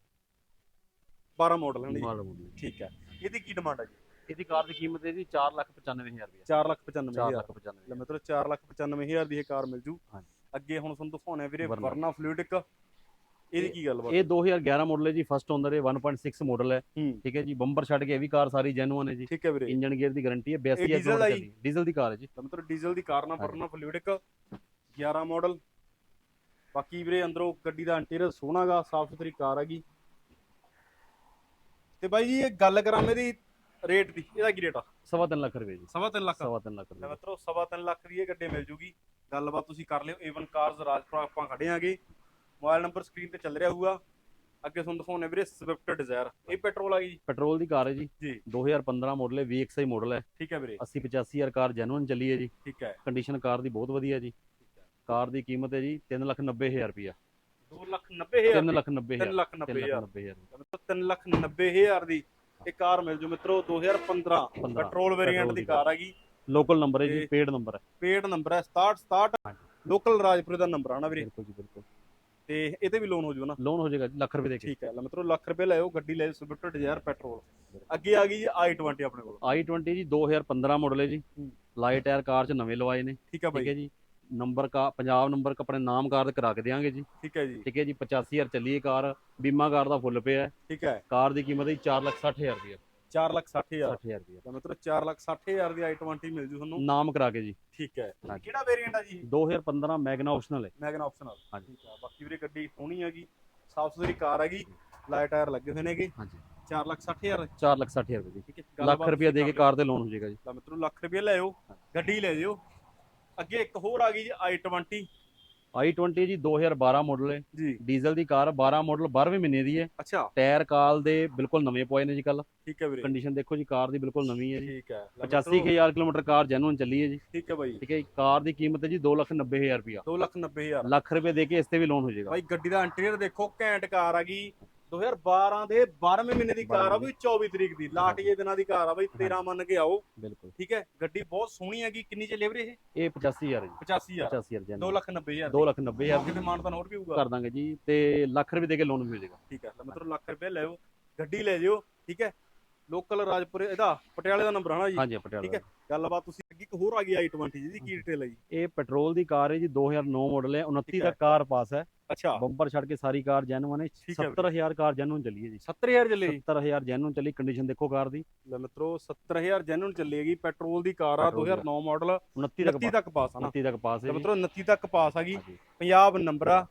Speaker 1: 12 ਮਾਡਲ ਹੈ ਜੀ।
Speaker 2: ਮਾਡਲ।
Speaker 1: ਠੀਕ ਹੈ। ਇਹਦੀ ਕੀ ਡਿਮਾਂਡ ਹੈ ਜੀ?
Speaker 2: ਇਹਦੀ ਕਾਰ ਦੀ ਕੀਮਤ ਹੈ ਜੀ 495000 ਰੁਪਏ
Speaker 1: 4 ਲੱਖ 95
Speaker 2: 4
Speaker 1: ਹਜ਼ਾਰ।
Speaker 2: ਲੱਖ 95
Speaker 1: ਲੈ ਮਤਲਬ 4 ਲੱਖ 95 ਹਜ਼ਾਰ ਦੀ ਇਹ ਕਾਰ ਮਿਲ ਜੂ।
Speaker 2: ਹਾਂਜੀ।
Speaker 1: ਅੱਗੇ ਹੁਣ ਤੁਹਾਨੂੰ ਦਿਖਾਉਣੇ ਵੀਰੇ
Speaker 2: ਵਰਨਾ।
Speaker 1: ਵਰਨਾ ਫਲੂਇਡਿਕ ਇਹਦੀ ਕੀ ਗੱਲ ਬਾਤ
Speaker 2: ਇਹ 2011 ਮਾਡਲ ਹੈ ਜੀ ਫਸਟ ਓਨਰ ਹੈ 1.6 ਮਾਡਲ ਹੈ।
Speaker 1: ਹੂੰ।
Speaker 2: ਠੀਕ ਹੈ ਜੀ ਬੰਪਰ ਛੱਡ ਕੇ ਇਹ ਵੀ ਕਾਰ ਸਾਰੀ ਜੈਨੂਅਨ ਹੈ ਜੀ।
Speaker 1: ਠੀਕ ਹੈ ਵੀਰੇ।
Speaker 2: ਇੰਜਨ ਗੇਅਰ ਦੀ ਗਾਰੰਟੀ ਹੈ 82
Speaker 1: ਇਹ diesel?
Speaker 2: ਡੀਜ਼ਲ ਦੀ। ਕਾਰ ਹੈ ਜੀ।
Speaker 1: ਤਾਂ ਮਤਲਬ ਡੀਜ਼ਲ ਦੀ ਕਾਰ ਨਾਲ। ਵਰਨਾ ਫਲੂਇਡਿਕ 11 ਮਾਡਲ ਬਾਕੀ ਵੀਰੇ ਅੰਦਰੋਂ ਗੱਡੀ ਦਾ ਇੰਟੀਰੀਅਰ ਸੋਹਣਾਗਾ ਸਾਫ਼ ਸੁਥਰੀ ਕਾਰ ਹੈਗੀ। ਤੇ ਬਾਈ ਜੀ ਇਹ ਗੱਲ ਕਰਾਂ ਮੇਰੀ ਰੇਟ ਦੀ ਇਹਦਾ ਕੀ ਰੇਟ ਆ?
Speaker 2: ਸਵਾ ਤਿੰਨ ਲੱਖ ਰੁਪਏ ਜੀ।
Speaker 1: ਸਵਾ ਤਿੰਨ ਲੱਖ।
Speaker 2: ਸਵਾ ਤਿੰਨ ਲੱਖ ਰੁਪਏ।
Speaker 1: ਮਿੱਤਰੋ ਸਵਾ ਤਿੰਨ ਲੱਖ ਦੀ ਇਹ ਗੱਡੀ ਮਿਲ ਜੂਗੀ। ਗੱਲਬਾਤ ਤੁਸੀਂ ਕਰ ਲਿਓ ਏਵਨ ਕਾਰਸ ਰਾਜਪੁਰਾ ਆਪਾਂ ਖੜੇ ਆਂਗੇ। ਮੋਬਾਈਲ ਨੰਬਰ ਸਕਰੀਨ ਤੇ ਚੱਲ ਰਿਹਾ ਹੋਊਗਾ। ਅੱਗੇ ਤੁਹਾਨੂੰ ਦਿਖਾਉਣੇ ਵੀਰੇ ਸਵਿਫਟ ਡਿਜ਼ਾਇਰ ਇਹ ਪੈਟਰੋਲ ਆ ਗਈ
Speaker 2: ਪੈਟਰੋਲ ਦੀ ਕਾਰ ਹੈ ਜੀ।
Speaker 1: ਜੀ।
Speaker 2: 2015 ਮਾਡਲ ਹੈ VXI ਮਾਡਲ ਹੈ।
Speaker 1: ਠੀਕ ਹੈ ਵੀਰੇ।
Speaker 2: 80 85000 ਕਾਰ ਜੈਨੂਅਨ ਚੱਲੀ ਹੈ ਜੀ।
Speaker 1: ਠੀਕ ਹੈ।
Speaker 2: ਕੰਡੀਸ਼ਨ ਕਾਰ ਦੀ ਬਹੁਤ ਵਧੀਆ ਜੀ। ਕਾਰ ਦੀ ਕੀਮਤ ਹੈ ਜੀ 390000 ਰੁਪਇਆ।
Speaker 1: 2 ਲੱਖ 90 ਹਜ਼ਾਰ
Speaker 2: 3 ਲੱਖ 90
Speaker 1: 3 ਲੱਖ 90 ਹਜ਼ਾਰ।
Speaker 2: 90000
Speaker 1: ਮਿੱਤਰੋ 3 ਲੱਖ 90 ਹਜ਼ਾਰ ਦੀ ਇਹ ਕਾਰ ਮਿਲ ਜੂ ਮਿੱਤਰੋ 2015
Speaker 2: 15
Speaker 1: ਪੈਟਰੋਲ ਵੇਰੀਐਂਟ ਦੀ ਕਾਰ ਹੈਗੀ।
Speaker 2: ਲੋਕਲ ਨੰਬਰ ਹੈ ਜੀ ਪੇਡ ਨੰਬਰ ਹੈ।
Speaker 1: ਪੇਡ ਨੰਬਰ ਹੈ 67 67 ਲੋਕਲ ਰਾਜਪੁਰੇ ਦਾ ਨੰਬਰ ਆਣਾ ਵੀਰੇ।
Speaker 2: ਬਿਲਕੁਲ ਜੀ ਬਿਲਕੁਲ।
Speaker 1: ਤੇ ਇਹਤੇ ਵੀ ਲੋਨ ਹੋ ਜੂ ਨਾ।
Speaker 2: ਲੋਨ ਹੋ ਜਾਏਗਾ ਲੱਖ ਰੁਪਏ ਦੇ ਕੇ।
Speaker 1: ਠੀਕ ਹੈ ਮਿੱਤਰੋ ਲੱਖ ਰੁਪਏ ਲਿਓ ਗੱਡੀ ਲੈ ਸਵਿਫਟ ਡਿਜ਼ਾਇਰ ਪੈਟਰੋਲ। ਅੱਗੇ ਆ ਗਈ ਜੀ i20 ਆਪਣੇ ਕੋਲ।
Speaker 2: I20 ਜੀ 2015 ਮਾਡਲ ਹੈ ਜੀ। ਲਾਈਟ ਟਾਇਰ ਕਾਰ ਚ ਨਵੇਂ ਲਵਾਏ ਨੇ।
Speaker 1: ਠੀਕ ਹੈ
Speaker 2: ਠੀਕ ਹੈ
Speaker 1: ਬਾਈ।
Speaker 2: ਜੀ। ਨੰਬਰ ਕਾ ਪੰਜਾਬ ਨੰਬਰ ਕ ਆਪਣੇ ਨਾਮ ਕਾਰ ਕਰਾ ਕੇ ਦੇਵਾਂਗੇ ਜੀ।
Speaker 1: ਠੀਕ ਹੈ ਜੀ।
Speaker 2: ਠੀਕ ਹੈ ਜੀ 85000 ਚੱਲੀ ਹੈ ਕਾਰ। ਬੀਮਾ ਕਾਰ ਦਾ ਫੁੱਲ ਪਿਆ ਹੈ।
Speaker 1: ਠੀਕ ਹੈ।
Speaker 2: ਕਾਰ ਦੀ ਕੀਮਤ ਹੈ 460000 ਰੁਪਏ
Speaker 1: 4 ਲੱਖ 60 ਹਜ਼ਾਰ।
Speaker 2: 60000 ਰੁਪਏ
Speaker 1: ਤਾਂ ਮਿੱਤਰੋ 4 ਲੱਖ 60 ਹਜ਼ਾਰ ਦੀ i20 ਮਿਲ ਜੂ ਤੁਹਾਨੂੰ।
Speaker 2: ਨਾਮ ਕਰਾ ਕੇ ਜੀ।
Speaker 1: ਠੀਕ ਹੈ।
Speaker 2: ਹਾਂਜੀ।
Speaker 1: ਕਿਹੜਾ ਵੇਰੀਐਂਟ ਆ ਜੀ?
Speaker 2: 2015 ਮੈਗਨਾ ਆਪਸ਼ਨਲ ਹੈ।
Speaker 1: ਮੈਗਨ ਆਪਸ਼ਨਲ
Speaker 2: ਹਾਂਜੀ।
Speaker 1: ਠੀਕ ਹੈ ਬਾਕੀ ਵੀਰੇ ਗੱਡੀ ਸੋਹਣੀ ਹੈਗੀ ਸਾਫ਼ ਸੁਥਰੀ ਕਾਰ ਹੈਗੀ ਲਾਈਟ ਟਾਇਰ ਲੱਗੇ ਹੋਏ ਨੇਗੇ।
Speaker 2: ਹਾਂਜੀ।
Speaker 1: 4 ਲੱਖ 60 ਹਜ਼ਾਰ।
Speaker 2: 460000 ਰੁਪਏ ਦੀ।
Speaker 1: ਠੀਕ ਹੈ।
Speaker 2: ਲੱਖ
Speaker 1: ਗੱਲਬਾਤ
Speaker 2: ਰੁਪਏ ਦੇ
Speaker 1: ਤੁਸੀਂ
Speaker 2: ਕੇ
Speaker 1: ਕਰ
Speaker 2: ਤੇ ਲੋਨ ਹੋ ਜਾਏਗਾ ਜੀ।
Speaker 1: ਤਾਂ ਮਿੱਤਰੋ ਲੱਖ ਰੁਪਏ ਲੈ ਗੱਡੀ ਲੈ ਜਿਓ ਅੱਗੇ ਇੱਕ ਹੋਰ ਆ ਗਈ ਜੀ i20
Speaker 2: i20 ਜੀ 2012 ਮਾਡਲ ਹੈ।
Speaker 1: ਜੀ।
Speaker 2: ਡੀਜ਼ਲ ਦੀ ਕਾਰ 12 ਮਾਡਲ 12ਵੇਂ ਮਹੀਨੇ ਦੀ ਹੈ।
Speaker 1: ਅੱਛਾ।
Speaker 2: ਟਾਇਰ ਕਾਲ ਦੇ ਬਿਲਕੁਲ ਨਵੇਂ ਪਏ ਨੇ ਜੀ ਕੱਲ
Speaker 1: ਠੀਕ ਹੈ ਵੀਰੇ।
Speaker 2: ਕੰਡੀਸ਼ਨ ਦੇਖੋ ਜੀ ਕਾਰ ਦੀ ਬਿਲਕੁਲ ਨਵੀਂ ਹੈ ਜੀ।
Speaker 1: ਠੀਕ ਹੈ। ਲੈ ਮਿੱਤਰੋ,
Speaker 2: 85000 ਕਿਲੋਮੀਟਰ ਕਾਰ ਜੈਨੂਨ ਚੱਲੀ ਹੈ ਜੀ।
Speaker 1: ਠੀਕ ਹੈ ਬਾਈ।
Speaker 2: ਠੀਕ ਹੈ ਕਾਰ ਦੀ ਕੀਮਤ ਹੈ ਜੀ 290000 ਰੁਪਇਆ।
Speaker 1: 2 ਲੱਖ 90 ਹਜ਼ਾਰ।
Speaker 2: ਲੱਖ ਰੁਪਏ ਦੇ ਕੇ ਇਸ ਤੇ ਵੀ ਲੋਨ ਹੋ ਜਾਏਗਾ।
Speaker 1: ਬਾਈ ਗੱਡੀ ਦਾ ਇੰਟੀਰੀਅਰ ਦੇਖੋ ਘੈਂਟ ਕਾਰ ਆ ਗਈ। 2012 ਦੇ 12ਵੇਂ ਮਹੀਨੇ ਦੀ ਕਾਰ ਆ ਬਈ 24 ਤਰੀਕ ਦੀ। ਲਾਟ ਜੇ ਦਿਨਾਂ ਦੀ ਕਾਰ ਆ ਬਈ 13 ਮੰਨ ਕੇ ਆਓ।
Speaker 2: ਬਿਲਕੁਲ।
Speaker 1: ਠੀਕ ਹੈ? ਗੱਡੀ ਬਹੁਤ ਸੋਹਣੀ ਹੈਗੀ। ਕਿੰਨੀ ਚ ਲਿਵਰੇ ਇਹ?
Speaker 2: ਇਹ 85000 ਹੈ ਜੀ।
Speaker 1: 85000
Speaker 2: 85000
Speaker 1: 2
Speaker 2: ਜੈਨੂਨ
Speaker 1: ਲੱਖ 90 ਹਜ਼ਾਰ
Speaker 2: 2 ਲੱਖ 90000
Speaker 1: ਕਿਤੇ ਮਾਨਤਾਨ ਹੋਰ ਵੀ ਹੋਊਗਾ।
Speaker 2: ਕਰ ਦਾਂਗੇ ਜੀ। ਤੇ ਲੱਖ ਰੁਪਏ ਦੇ ਕੇ ਲੋਨ ਵੀ ਹੋ ਜਾਏਗਾ।
Speaker 1: ਠੀਕ ਹੈ। ਲੈ ਮਤਲਬ ਲੱਖ ਰੁਪਏ ਲਿਓ ਗੱਡੀ ਲੈ ਜਿਓ। ਠੀਕ ਹੈ? ਲੋਕਲ ਰਾਜਪੁਰੇ ਇਹਦਾ ਪਟਿਆਲੇ ਦਾ ਨੰਬਰ ਆਣਾ ਜੀ।
Speaker 2: ਹਾਂਜੀ ਪਟਿਆਲਾ
Speaker 1: ਠੀਕ ਹੈ। ਗੱਲਬਾਤ ਤੁਸੀਂ ਅੱਗੇ ਇੱਕ ਹੋਰ ਆ ਗਈ i20 ਜਿਹਦੀ ਕੀ ਡਿਟੇਲ ਹੈ ਜੀ?
Speaker 2: ਇਹ ਪੈਟਰੋਲ ਦੀ ਕਾਰ ਹੈ ਜੀ 2009 ਮਾਡਲ ਹੈ 29
Speaker 1: ਠੀਕ ਹੈ।
Speaker 2: ਦਾ ਕਾਰ ਪਾਸ ਹੈ।
Speaker 1: ਅੱਛਾ।
Speaker 2: ਬੰਪਰ ਛੱਡ ਕੇ ਸਾਰੀ ਕਾਰ ਜੈਨੂਨ ਹੈ
Speaker 1: ਠੀਕ ਹੈ ਵੀਰੇ।
Speaker 2: 70000 ਕਾਰ ਜੈਨੂਨ ਚੱਲੀ ਹੈ ਜੀ।
Speaker 1: 70000 ਚੱਲੇ ਜੀ?
Speaker 2: 70000 ਜੈਨੂਨ ਚੱਲੀ ਕੰਡੀਸ਼ਨ ਦੇਖੋ ਕਾਰ ਦੀ।
Speaker 1: ਲੈ ਮਿੱਤਰੋ 70000 ਜੈਨੂਨ ਚੱਲੇਗੀ ਪੈਟਰੋਲ ਦੀ ਕਾਰ ਆ
Speaker 2: ਪੈਟਰੋਲ ਦੀ
Speaker 1: 2009 ਮਾਡਲ
Speaker 2: 29 ਤੱਕ
Speaker 1: 29 ਤੱਕ ਪਾਸ ਆ ਨਾ।
Speaker 2: 29 ਤੱਕ ਪਾਸ ਹੈ
Speaker 1: ਲੈ
Speaker 2: ਜੀ।
Speaker 1: ਮਿੱਤਰੋ 29 ਤੱਕ ਪਾਸ ਆ ਗਈ
Speaker 2: ਹਾਂਜੀ।
Speaker 1: ਪੰਜਾਬ ਨੰਬਰ ਆ।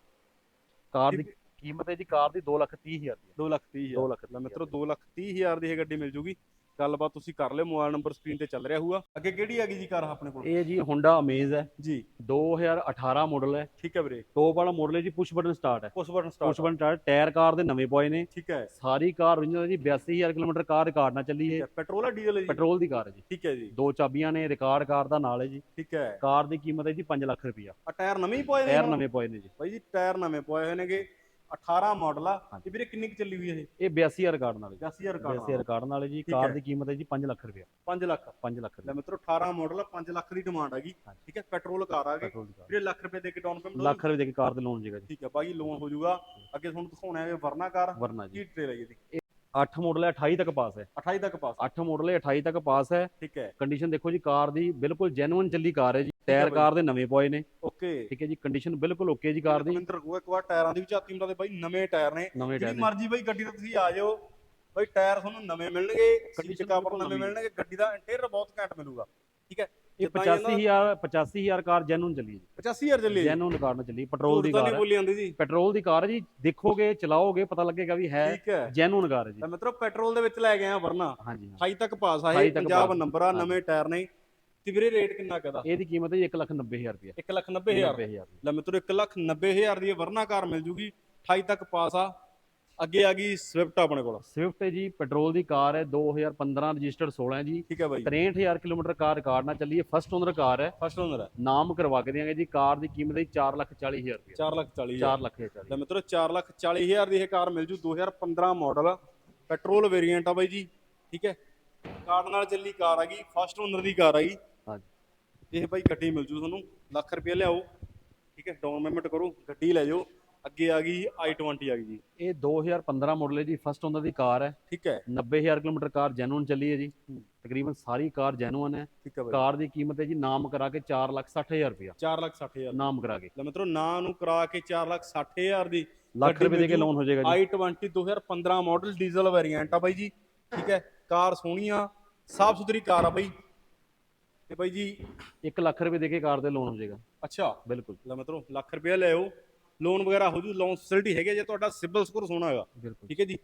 Speaker 2: ਕਾਰ ਦੀ ਕੀਮਤ ਹੈ ਜੀ ਕਾਰ ਦੀ 2 ਲੱਖ 30 ਹਜ਼ਾਰ ਰੁਪਏ
Speaker 1: 2 ਲੱਖ 30
Speaker 2: 2 ਲੱਖ
Speaker 1: ਲੈ ਮਿੱਤਰੋ 2 ਲੱਖ 30 ਹਜ਼ਾਰ ਦੀ ਇਹ ਗੱਡੀ ਮਿਲ ਜੂਗੀ। ਗੱਲਬਾਤ ਤੁਸੀਂ ਕਰ ਲਿਓ ਮੋਬਾਈਲ ਨੰਬਰ ਸਕਰੀਨ ਤੇ ਚੱਲ ਰਿਹਾ ਹੋਊਗਾ। ਅੱਗੇ ਕਿਹੜੀ ਹੈਗੀ ਜੀ ਕਾਰ ਆਪਣੇ ਕੋਲ?
Speaker 2: ਇਹ ਜੀ ਹੋਂਡਾ ਅਮੇਜ਼ ਹੈ।
Speaker 1: ਜੀ।
Speaker 2: 2018 ਮਾਡਲ ਹੈ।
Speaker 1: ਠੀਕ ਹੈ ਵੀਰੇ।
Speaker 2: ਟੋਪ ਵਾਲਾ ਮਾਡਲ ਹੈ ਜੀ ਪੁਸ਼ ਬਟਨ ਸਟਾਰਟ ਹੈ।
Speaker 1: Push button
Speaker 2: push
Speaker 1: start
Speaker 2: button start tyre car ਦੇ ਨਵੇਂ ਪਏ ਨੇ।
Speaker 1: ਠੀਕ ਹੈ।
Speaker 2: ਸਾਰੀ ਕਾਰ original ਜੀ 82000 ਕਿਲੋਮੀਟਰ ਕਾਰ ਰਿਕਾਰਡ ਨਾਲ ਚੱਲੀ ਹੈ।
Speaker 1: ਪੈਟਰੋਲ ਆ ਡੀਜ਼ਲ ਹੈ ਜੀ?
Speaker 2: ਪੈਟਰੋਲ ਦੀ ਕਾਰ ਹੈ ਜੀ।
Speaker 1: ਠੀਕ ਹੈ ਜੀ।
Speaker 2: ਦੋ ਚਾਬੀਆਂ ਨੇ ਰਿਕਾਰਡ ਕਾਰ ਦਾ ਨਾਲ ਹੈ ਜੀ।
Speaker 1: ਠੀਕ ਹੈ।
Speaker 2: ਕਾਰ ਦੀ ਕੀਮਤ ਹੈ ਜੀ 5 ਲੱਖ ਰੁਪਇਆ।
Speaker 1: ਆ ਟਾਇਰ ਨਵੇਂ ਹੀ ਪਏ ਨੇ
Speaker 2: ਟਾਇਰ? ਨਵੇਂ ਪਏ ਨੇ ਜੀ।
Speaker 1: ਬਾਈ ਜੀ ਟਾਇਰ ਨਵੇਂ ਪਏ ਹੋਏ ਨੇਗੇ। 18 ਮਾਡਲ ਆ। ਤੇ ਵੀਰੇ ਕਿੰਨੀ ਕੁ ਚੱਲੀ ਹੋਈ ਇਹ?
Speaker 2: ਇਹ 82000 ਰਿਕਾਰਡ ਨਾਲ ਹੈ
Speaker 1: 80000
Speaker 2: ਜੀ 82000
Speaker 1: ਕਾਰ
Speaker 2: ਰਿਕਾਰਡ ਨਾਲ। ਹੈ ਜੀ ਕਾਰ
Speaker 1: ਹੈ।
Speaker 2: ਦੀ ਕੀਮਤ ਹੈ ਜੀ 5 ਲੱਖ ਰੁਪਇਆ।
Speaker 1: 5 ਲੱਖ।
Speaker 2: 5 ਲੱਖ
Speaker 1: ਲੈ ਮਿੱਤਰੋ 18 ਮਾਡਲ ਆ 5 ਲੱਖ ਦੀ ਡਿਮਾਂਡ ਹੈਗੀ। ਠੀਕ ਹੈ ਪੈਟਰੋਲ ਕਾਰ ਆ ਗਈ। ਵੀਰੇ ਲੱਖ ਰੁਪਏ ਦੇ ਕੇ ਡਾਊਨ ਪੇਮੈਂਟ
Speaker 2: ਲੱਖ ਰੁਪਏ ਦੇ ਕੇ ਕਾਰ ਤੇ ਲੋਨ ਹੋ ਜਾਏਗਾ ਜੀ।
Speaker 1: ਠੀਕ ਹੈ ਬਾਈ ਲੋਨ ਹੋ ਜਾਊਗਾ ਅੱਗੇ ਤੁਹਾਨੂੰ ਦਿਖਾਉਣਾ ਹੈ ਵਰਨਾ ਕਾਰ। ਕੀ ਡਿਟੇਲ ਹੈ ਇਹਦੀ?
Speaker 2: 8 ਮਾਡਲ ਹੈ 28 ਤੱਕ ਪਾਸ ਹੈ।
Speaker 1: 28 ਤੱਕ ਪਾਸ
Speaker 2: 8 ਮਾਡਲ ਹੈ 28 ਤੱਕ ਪਾਸ ਹੈ।
Speaker 1: ਠੀਕ ਹੈ।
Speaker 2: ਕੰਡੀਸ਼ਨ ਦੇਖੋ ਜੀ ਕਾਰ ਦੀ ਬਿਲਕੁਲ ਜੈਨੂਇਨ ਚੱਲੀ ਕਾਰ ਹੈ ਜੀ। ਟਾਇਰ। ਕਾਰ ਦੇ ਨਵੇਂ ਪਏ ਨੇ।
Speaker 1: ਓਕੇ।
Speaker 2: ਠੀਕ ਹੈ ਜੀ ਕੰਡੀਸ਼ਨ ਬਿਲਕੁਲ ਓਕੇ ਜੀ ਕਾਰ ਦੀ।
Speaker 1: ਰਵਿੰਦਰ ਕੋ ਇੱਕ ਵਾਰ ਟਾਇਰਾਂ ਦੀ ਵੀ ਝਾਤੀ ਮਰਾ ਦੇ ਬਾਈ ਨਵੇਂ ਟਾਇਰ ਨੇ। ਜਿਹੜੀ ਮਰਜ਼ੀ ਬਾਈ ਗੱਡੀ ਤੇ ਤੁਸੀਂ ਆ ਜਾਓ। ਬਾਈ ਟਾਇਰ ਤੁਹਾਨੂੰ ਨਵੇਂ ਮਿਲਣਗੇ
Speaker 2: ਬਿਲਕੁਲ
Speaker 1: ਨਵੇਂ
Speaker 2: ਨਵੀਂ।
Speaker 1: ਮਿਲਣਗੇ ਗੱਡੀ ਦਾ ਇੰਟੀਰੀਅਰ ਬਹੁਤ ਘੈਂਟ ਮਿਲੂਗਾ। ਠੀਕ ਹੈ
Speaker 2: ਇਹ
Speaker 1: ਜਿੱਦਾਂ ਇਹਨਾਂ
Speaker 2: 85000 85000 ਕਾਰ ਜੈਨੂਇਨ ਚੱਲੀ ਹੈ
Speaker 1: 85000 ਚੱਲੀ ਜੀ।
Speaker 2: ਜੈਨੂਇਨ ਕਾਰ ਨਾਲ ਚੱਲੀ ਪੈਟਰੋਲ ਦੀ ਕਾਰ
Speaker 1: ਬੋਲੀ ਜਾਂਦੀ ਜੀ।
Speaker 2: ਪੈਟਰੋਲ ਦੀ ਕਾਰ ਜੀ ਦੇਖੋਗੇ ਚਲਾਓਗੇ ਪਤਾ ਲੱਗੇਗਾ ਵੀ ਹੈ ਜੈਨੂਇਨ ਕਾਰ ਜੀ।
Speaker 1: ਤਾਂ ਮਿੱਤਰੋ ਪੈਟਰੋਲ ਦੇ ਵਿੱਚ ਲੈ ਗਏ ਆ ਵਰਨਾ।
Speaker 2: ਹਾਂਜੀ ਹਾਂ।
Speaker 1: 28 ਤੱਕ ਪਾਸ ਆ
Speaker 2: 28
Speaker 1: ਇਹ ਪੰਜਾਬ। ਨੰਬਰ ਆ। ਨਵੇਂ ਟਾਇਰ ਨੇ। ਤੇ ਵੀਰੇ ਰੇਟ ਕਿੰਨਾ ਕਹਦਾ
Speaker 2: ਇਹਦੀ? ਕੀਮਤ ਹੈ ਜੀ 190000 ਰੁਪਏ
Speaker 1: 190000
Speaker 2: 90000
Speaker 1: ਲੈ ਮਿੱਤਰੋ 190000 ਦੀ ਵਰਨਾ ਕਾਰ ਮਿਲ ਜੂਗੀ। 28 ਤੱਕ ਪਾਸ ਆ। ਅੱਗੇ ਆ ਗਈ ਸਵਿਫਟ ਆਪਣੇ ਕੋਲ।
Speaker 2: ਸਵਿਫਟ ਹੈ ਜੀ ਪੈਟਰੋਲ ਦੀ ਕਾਰ ਹੈ 2015 ਰਜਿਸਟਰਡ 16 ਹੈ ਜੀ।
Speaker 1: ਠੀਕ ਹੈ ਬਾਈ
Speaker 2: 63000 ਕਿਲੋਮੀਟਰ ਕਾਰ ਰਿਕਾਰਡ ਨਾਲ ਚੱਲੀ ਹੈ ਫਸਟ ਓਨਰ ਕਾਰ ਹੈ।
Speaker 1: ਫਸਟ ਓਨਰ ਹੈ।
Speaker 2: ਨਾਮ ਕਰਵਾ ਕੇ ਦਿਆਂਗੇ ਜੀ ਕਾਰ ਦੀ ਕੀਮਤ ਹੈ 440000 ਰੁਪਏ।
Speaker 1: 4 ਲੱਖ 40
Speaker 2: 4 ਲੱਖ ਹੈ ਚਾਲੀ
Speaker 1: ਲੈ ਮਿੱਤਰੋ 4 ਲੱਖ 40 ਹਜ਼ਾਰ ਦੀ ਇਹ ਕਾਰ ਮਿਲ ਜੂ 2015 ਮਾਡਲ ਪੈਟਰੋਲ ਵੇਰੀਐਂਟ ਆ ਬਾਈ ਜੀ। ਠੀਕ ਹੈ? ਕਾਰਡ ਨਾਲ ਚੱਲੀ ਕਾਰ ਆ ਗਈ ਫਸਟ ਓਨਰ ਦੀ ਕਾਰ ਆ ਗਈ।
Speaker 2: ਹਾਂਜੀ।
Speaker 1: ਇਹ ਬਾਈ ਗੱਡੀ ਮਿਲ ਜੂ ਤੁਹਾਨੂੰ ਲੱਖ ਰੁਪਏ ਲਿਆਓ। ਠੀਕ ਹੈ? ਡਾਊਨ ਪੇਮੈਂਟ ਕਰੋ ਗੱਡੀ ਲੈ ਜਾਓ। ਅੱਗੇ ਆ ਗਈ i20 ਆ ਗਈ ਜੀ।
Speaker 2: ਇਹ 2015 ਮਾਡਲ ਹੈ ਜੀ ਫਸਟ ਓਨਰ ਦੀ ਕਾਰ ਹੈ।
Speaker 1: ਠੀਕ ਹੈ।
Speaker 2: 90000 ਕਿਲੋਮੀਟਰ ਕਾਰ ਜੈਨੂਇਨ ਚੱਲੀ ਹੈ ਜੀ। ਤਕਰੀਬਨ ਸਾਰੀ ਕਾਰ ਜੈਨੂਇਨ ਹੈ।
Speaker 1: ਠੀਕ ਹੈ ਬਾਈ।
Speaker 2: ਕਾਰ ਦੀ ਕੀਮਤ ਹੈ ਜੀ ਨਾਮ ਕਰਾ ਕੇ 460000 ਰੁਪਏ
Speaker 1: 4 ਲੱਖ 60 ਹਜ਼ਾਰ।
Speaker 2: ਨਾਮ ਕਰਾ ਕੇ।
Speaker 1: ਲੈ ਮਿੱਤਰੋ ਨਾਂ ਨੂੰ ਕਰਾ ਕੇ 4 ਲੱਖ 60 ਹਜ਼ਾਰ ਦੀ
Speaker 2: ਲੱਖ ਰੁਪਏ ਦੇ ਕੇ। ਲੋਨ ਹੋ ਜਾਏਗਾ ਜੀ।
Speaker 1: i20 2015 ਮਾਡਲ ਡੀਜ਼ਲ ਵੇਰੀਐਂਟ ਆ ਬਾਈ ਜੀ। ਠੀਕ ਹੈ ਕਾਰ ਸੋਹਣੀ ਆ ਸਾਫ਼ ਸੁਥਰੀ ਕਾਰ ਆ ਬਾਈ। ਤੇ ਬਾਈ ਜੀ
Speaker 2: 1 ਲੱਖ ਰੁਪਏ ਦੇ ਕੇ ਕਾਰ ਤੇ ਲੋਨ ਹੋ ਜਾਏਗਾ।
Speaker 1: ਅੱਛਾ।
Speaker 2: ਬਿਲਕੁਲ।
Speaker 1: ਲੈ ਮਿੱਤਰੋ ਲੱਖ ਰੁਪਏ ਲਿਆਓ ਲੋਨ ਵਗੈਰਾ ਹੋ ਜੂ ਲੋਨ ਫੈਸਿਲਿਟੀ ਹੈਗੀ ਜੇ ਤੁਹਾਡਾ ਸਿਬਲ ਸਕੋਰ ਸੋਹਣਾ ਹੈਗਾ।
Speaker 2: ਬਿਲਕੁਲ।
Speaker 1: ਠੀਕ ਹੈ ਜੀ?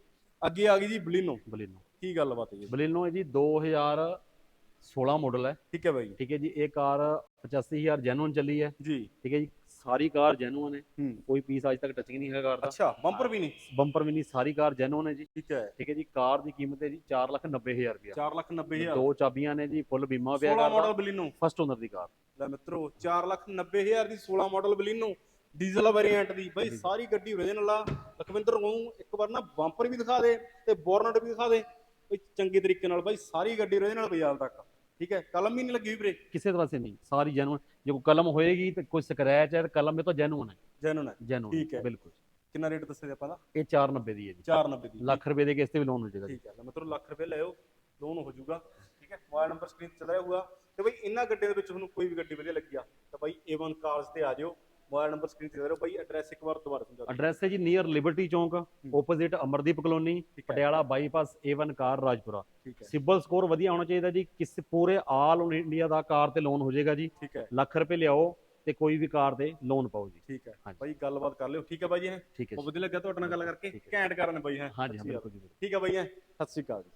Speaker 1: ਅੱਗੇ ਆ ਗਈ ਜੀ ਬਲੀਨੋ।
Speaker 2: ਬਲੀਨੋ।
Speaker 1: ਕੀ ਗੱਲਬਾਤ ਹੈ ਜੀ?
Speaker 2: ਬਲੀਨੋ ਹੈ ਜੀ 2016 ਮਾਡਲ ਹੈ।
Speaker 1: ਠੀਕ ਹੈ ਬਾਈ
Speaker 2: ਠੀਕ ਹੈ ਜੀ ਇਹ ਕਾਰ 85000 ਜੈਨੂਇਨ ਚੱਲੀ ਹੈ।
Speaker 1: ਜੀ।
Speaker 2: ਠੀਕ ਹੈ ਜੀ ਸਾਰੀ ਕਾਰ ਜੈਨੂਇਨ ਹੈ। ਕੋਈ ਪੀਸ ਅੱਜ ਤੱਕ ਟੱਚਿੰਗ ਨਹੀਂ ਹੈ ਕਾਰ ਦਾ।
Speaker 1: ਅੱਛਾ ਬੰਪਰ ਵੀ ਨਹੀਂ।
Speaker 2: ਬੰਪਰ ਵੀ ਨਹੀਂ ਸਾਰੀ ਕਾਰ ਜੈਨੂਇਨ ਹੈ ਜੀ।
Speaker 1: ਠੀਕ ਹੈ।
Speaker 2: ਠੀਕ ਹੈ ਜੀ ਕਾਰ ਦੀ ਕੀਮਤ ਹੈ ਜੀ 490000 ਰੁਪਏ
Speaker 1: 4 ਲੱਖ 90 ਹਜ਼ਾਰ।
Speaker 2: ਦੋ ਚਾਬੀਆਂ ਨੇ ਜੀ ਫੁੱਲ ਬੀਮਾ ਪਿਆ
Speaker 1: 16
Speaker 2: car
Speaker 1: model Baleno.
Speaker 2: First owner ਦੀ ਕਾਰ।
Speaker 1: ਲੈ ਮਿੱਤਰੋ 4 ਲੱਖ 90 ਹਜ਼ਾਰ ਦੀ 16 ਮਾਡਲ ਬਲੀਨੋ। ਡੀਜ਼ਲ ਵੇਰੀਐਂਟ ਦੀ। ਬਾਈ ਸਾਰੀ ਗੱਡੀ ਓਰੀਜਨਲ ਆ। ਲਖਵਿੰਦਰ ਨੂੰ ਇੱਕ ਵਾਰ ਨਾ ਬੰਪਰ ਵੀ ਦਿਖਾ ਦੇ ਤੇ ਬੋਰਨਟ ਵੀ ਦਿਖਾ ਦੇ। ਬਈ ਚੰਗੇ ਤਰੀਕੇ ਨਾਲ ਬਾਈ ਸਾਰੀ ਗੱਡੀ ਓਰੀਜਨਲ ਹਾਲ ਤੱਕ। ਠੀਕ ਹੈ? ਕਲਮ ਵੀ ਨਹੀਂ ਲੱਗੀ ਵੀਰੇ।
Speaker 2: ਕਿਸੇ ਪਾਸੇ ਨਹੀਂ। ਸਾਰੀ ਜੈਨੂਇਨ ਜੇ ਕੋਈ ਕਲਮ ਹੋਏਗੀ ਤੇ ਕੋਈ ਸਕ੍ਰੈਚ ਹੈ ਤੇ ਕਲਮ ਇਹ ਤਾਂ ਜੈਨੂਇਨ ਹੈ।
Speaker 1: ਜੈਨੂਨ ਹੈ।
Speaker 2: ਜੈਨੂਇਨ
Speaker 1: ਠੀਕ ਹੈ।
Speaker 2: ਬਿਲਕੁਲ।
Speaker 1: ਕਿੰਨਾ ਰੇਟ ਦੱਸਿਆ ਜੀ ਆਪਾਂ ਦਾ?
Speaker 2: ਇਹ 490 ਦੀ ਹੈ ਜੀ।
Speaker 1: 490 ਦੀ।
Speaker 2: ਲੱਖ ਰੁਪਏ ਦੇ ਕੇ ਇਸ ਤੇ ਵੀ ਲੋਨ ਹੋ ਜਾਏਗਾ
Speaker 1: ਠੀਕ ਹੈ। ਮਿੱਤਰੋ ਲੱਖ ਰੁਪਏ ਲਿਓ ਲੋਨ ਹੋ ਜਾਊਗਾ। ਠੀਕ ਹੈ? ਮੋਬਾਈਲ ਨੰਬਰ ਸਕਰੀਨ ਤੇ ਚੱਲ ਰਿਹਾ ਹੋਊਗਾ। ਤੇ ਬਈ ਇਹਨਾਂ ਗੱਡੀਆਂ ਦੇ ਵਿੱਚ ਤੁਹਾਨੂੰ ਕੋਈ ਵੀ ਗੱਡੀ ਵਧੀਆ ਲੱਗੀ ਆ ਤਾਂ ਬਾਈ A1 ਕਾਰਸ ਤੇ ਆ ਜਿਓ ਮੋਬਾਈਲ ਨੰਬਰ ਸਕਰੀਨ ਤੇ ਚੱਲ ਰਿਹਾ ਬਾਈ ਐਡਰੈਸ ਇੱਕ ਵਾਰ ਦੁਬਾਰਾ ਸਮਝਾ ਦਿਓ।
Speaker 2: ਐਡਰੈਸ ਹੈ ਜੀ ਨੀਅਰ ਲਿਬਰਟੀ ਚੌਂਕ ਆਪੋਜ਼ਿਟ ਅਮਰਦੀਪ ਕਲੋਨੀ
Speaker 1: ਹੈ।
Speaker 2: Patiala bypass A1 car Rajpura.
Speaker 1: ਹੈ।
Speaker 2: ਸਿਬਲ ਸਕੋਰ ਵਧੀਆ ਹੋਣਾ ਚਾਹੀਦਾ ਜੀ ਕਿਸੇ ਪੂਰੇ ਆਲ ਇੰਡੀਆ ਦਾ ਕਾਰ ਤੇ ਲੋਨ ਹੋ ਜਾਏਗਾ ਜੀ।
Speaker 1: ਹੈ।
Speaker 2: ਲੱਖ ਰੁਪਏ ਲਿਆਓ ਤੇ ਕੋਈ ਵੀ ਕਾਰ ਤੇ ਲੋਨ ਪਾਓ ਜੀ।
Speaker 1: ਠੀਕ ਹੈ। ਬਾਈ ਗੱਲਬਾਤ ਕਰ ਲਿਓ। ਠੀਕ ਹੈ ਬਾਈ ਜੀ
Speaker 2: ਠੀਕ ਹੈ
Speaker 1: ਬਹੁਤ ਵਧੀਆ ਲੱਗਾ ਤੁਹਾਡੇ ਨਾਲ ਗੱਲ ਕਰਕੇ।
Speaker 2: ਹੈ।
Speaker 1: ਘੈਂਟ ਕਰਨ ਬਾਈ ਹੈ।
Speaker 2: ਹਾਂਜੀ ਹਾਂ ਬਿਲਕੁਲ ਜੀ।
Speaker 1: ਠੀਕ ਹੈ ਬਾਈ ਹੈ। ਸਤਿ ਸ਼੍ਰੀ ਅਕਾਲ ਜੀ।